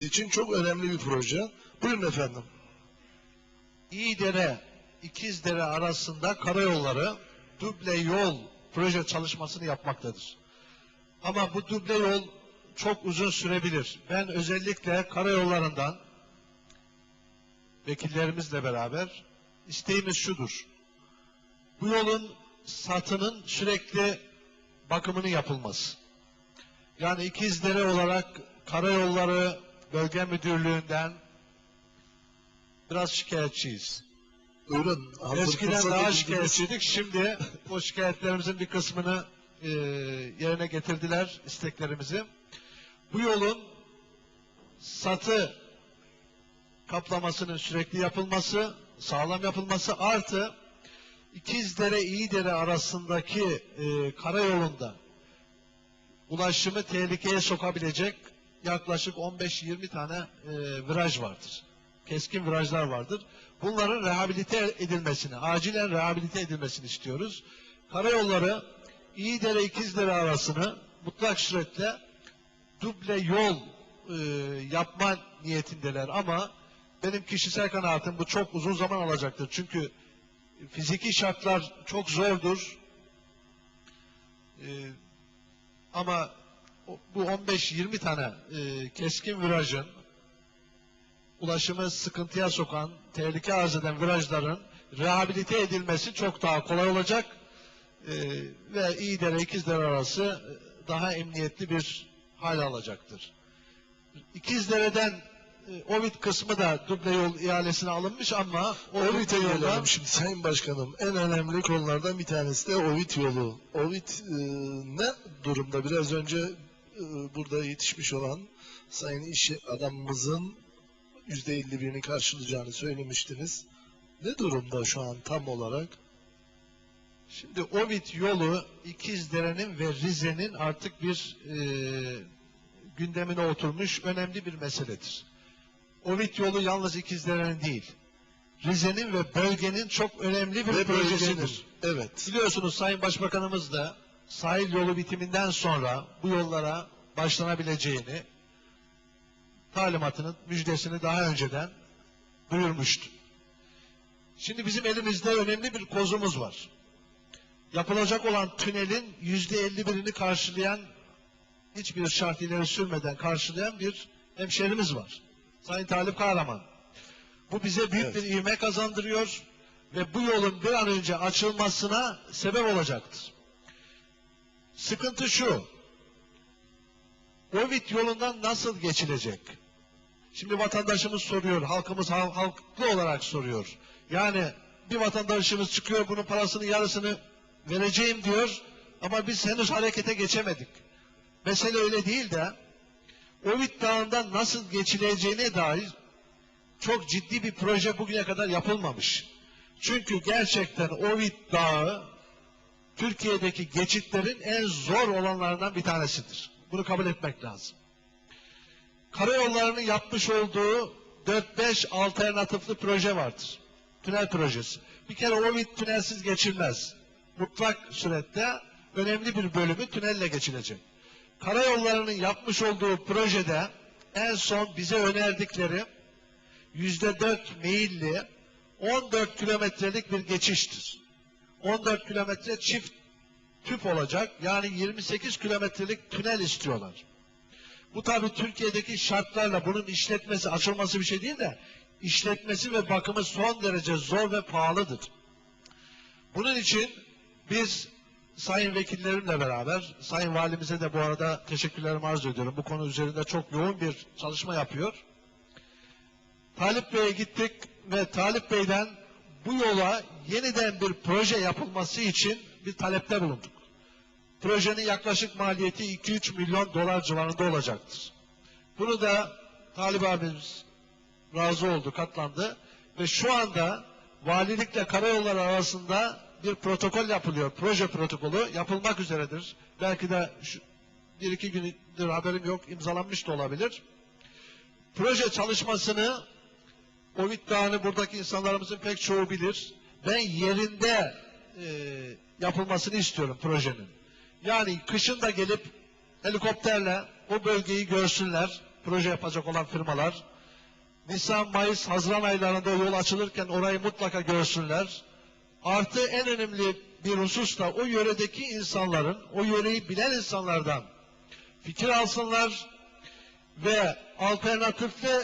için çok önemli bir proje. Buyurun efendim. İyidere, İkizdere arasında karayolları duble yol proje çalışmasını yapmaktadır. Ama bu duble yol çok uzun sürebilir. Ben özellikle karayollarından vekillerimizle beraber isteğimiz şudur. Bu yolun satının sürekli bakımını yapılması. Yani İkizdere olarak karayolları bölge müdürlüğünden biraz şikayetçiyiz. Hazır Eskiden daha şikayetçiydik. Şimdi o şikayetlerimizin bir kısmını e, yerine getirdiler isteklerimizi. Bu yolun satı kaplamasının sürekli yapılması, sağlam yapılması artı İkizdere İyidere arasındaki e, karayolunda ulaşımı tehlikeye sokabilecek yaklaşık 15-20 tane e, viraj vardır. Keskin virajlar vardır. Bunların rehabilite edilmesini, acilen rehabilite edilmesini istiyoruz. Karayolları İyidere İkizdere arasını mutlak suretle duble yol e, yapma niyetindeler ama benim kişisel kanaatim bu çok uzun zaman alacaktır. Çünkü fiziki şartlar çok zordur. E, ama bu 15-20 tane e, keskin virajın ulaşımı sıkıntıya sokan, tehlike arz eden virajların rehabilite edilmesi çok daha kolay olacak e, ve İyidere İkizdere arası e, daha emniyetli bir hal alacaktır. İkizdere'den e, Ovid kısmı da duble yol ihalesine alınmış ama o Ovid duble yoldan- şimdi Sayın Başkanım. En önemli konulardan bir tanesi de Ovid yolu. Ovid e, ne durumda? Biraz önce burada yetişmiş olan Sayın iş adamımızın %51'ini karşılayacağını söylemiştiniz. Ne durumda şu an tam olarak? Şimdi Ovid yolu İkizdere'nin ve Rize'nin artık bir e, gündemine oturmuş önemli bir meseledir. Ovid yolu yalnız İkizdere'nin değil, Rize'nin ve bölgenin çok önemli bir Ve projesidir. bölgenin. Evet. Biliyorsunuz Sayın Başbakanımız da sahil yolu bitiminden sonra bu yollara başlanabileceğini talimatının müjdesini daha önceden duyurmuştu. Şimdi bizim elimizde önemli bir kozumuz var. Yapılacak olan tünelin yüzde elli birini karşılayan hiçbir şart ileri sürmeden karşılayan bir hemşerimiz var. Sayın Talip Kahraman. Bu bize büyük Evet. bir ivme kazandırıyor ve bu yolun bir an önce açılmasına sebep olacaktır. Sıkıntı şu. Ovid yolundan nasıl geçilecek? Şimdi vatandaşımız soruyor, halkımız hal- halklı olarak soruyor. Yani bir vatandaşımız çıkıyor bunun parasının yarısını vereceğim diyor ama biz henüz harekete geçemedik. Mesele öyle değil de Ovid Dağı'ndan nasıl geçileceğine dair çok ciddi bir proje bugüne kadar yapılmamış. Çünkü gerçekten Ovid Dağı Türkiye'deki geçitlerin en zor olanlarından bir tanesidir. Bunu kabul etmek lazım. Karayollarının yapmış olduğu 4-5 alternatifli proje vardır. Tünel projesi. Bir kere Ovid tünelsiz geçilmez. Mutlak surette önemli bir bölümü tünelle geçilecek. Karayollarının yapmış olduğu projede en son bize önerdikleri yüzde dört meyilli 14 kilometrelik bir geçiştir. 14 kilometre çift tüp olacak. Yani 28 kilometrelik tünel istiyorlar. Bu tabi Türkiye'deki şartlarla bunun işletmesi, açılması bir şey değil de işletmesi ve bakımı son derece zor ve pahalıdır. Bunun için biz sayın vekillerimle beraber, sayın valimize de bu arada teşekkürlerimi arz ediyorum. Bu konu üzerinde çok yoğun bir çalışma yapıyor. Talip Bey'e gittik ve Talip Bey'den bu yola yeniden bir proje yapılması için bir talepte bulunduk. Projenin yaklaşık maliyeti 2-3 milyon dolar civarında olacaktır. Bunu da Talip abimiz razı oldu, katlandı ve şu anda valilikle karayolları arasında bir protokol yapılıyor. Proje protokolü yapılmak üzeredir. Belki de şu, bir iki gündür haberim yok, imzalanmış da olabilir. Proje çalışmasını Ovid Dağı'nı buradaki insanlarımızın pek çoğu bilir. Ben yerinde e, yapılmasını istiyorum projenin. Yani kışın da gelip helikopterle o bölgeyi görsünler. proje yapacak olan firmalar Nisan, Mayıs, Haziran aylarında yol açılırken orayı mutlaka görsünler. Artı en önemli bir husus da o yöredeki insanların, o yöreyi bilen insanlardan fikir alsınlar ve alternatifli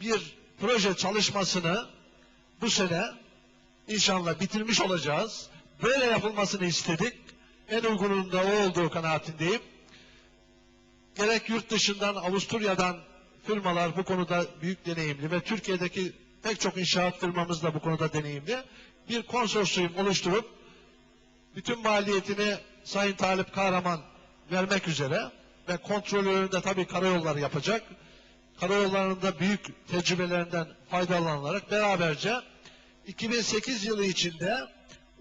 bir proje çalışmasını bu sene inşallah bitirmiş olacağız. Böyle yapılmasını istedik. En uygununda o olduğu kanaatindeyim. Gerek yurt dışından, Avusturya'dan firmalar bu konuda büyük deneyimli ve Türkiye'deki pek çok inşaat firmamız da bu konuda deneyimli. Bir konsorsiyum oluşturup bütün maliyetini Sayın Talip Kahraman vermek üzere ve kontrolünü de tabii karayolları yapacak. Karayollarında büyük tecrübelerinden faydalanarak beraberce 2008 yılı içinde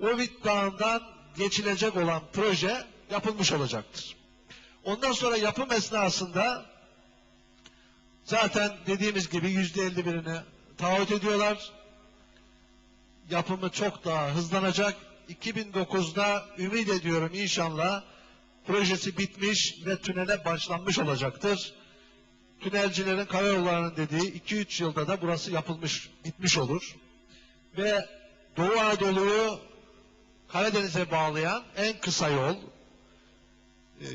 Ovid Dağı'ndan geçilecek olan proje yapılmış olacaktır. Ondan sonra yapım esnasında zaten dediğimiz gibi yüzde elli birini taahhüt ediyorlar. Yapımı çok daha hızlanacak. 2009'da ümit ediyorum inşallah projesi bitmiş ve tünele başlanmış olacaktır. Tünelcilerin karayollarının dediği 2-3 yılda da burası yapılmış, bitmiş olur. Ve Doğu Anadolu'yu Karadeniz'e bağlayan en kısa yol. Ee,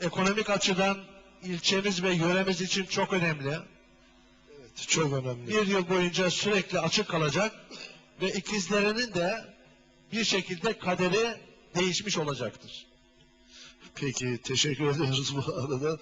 ekonomik açıdan ilçemiz ve yöremiz için çok önemli. Evet, çok önemli. Bir yıl boyunca sürekli açık kalacak ve ikizlerinin de bir şekilde kaderi değişmiş olacaktır. Peki teşekkür ediyoruz bu arada.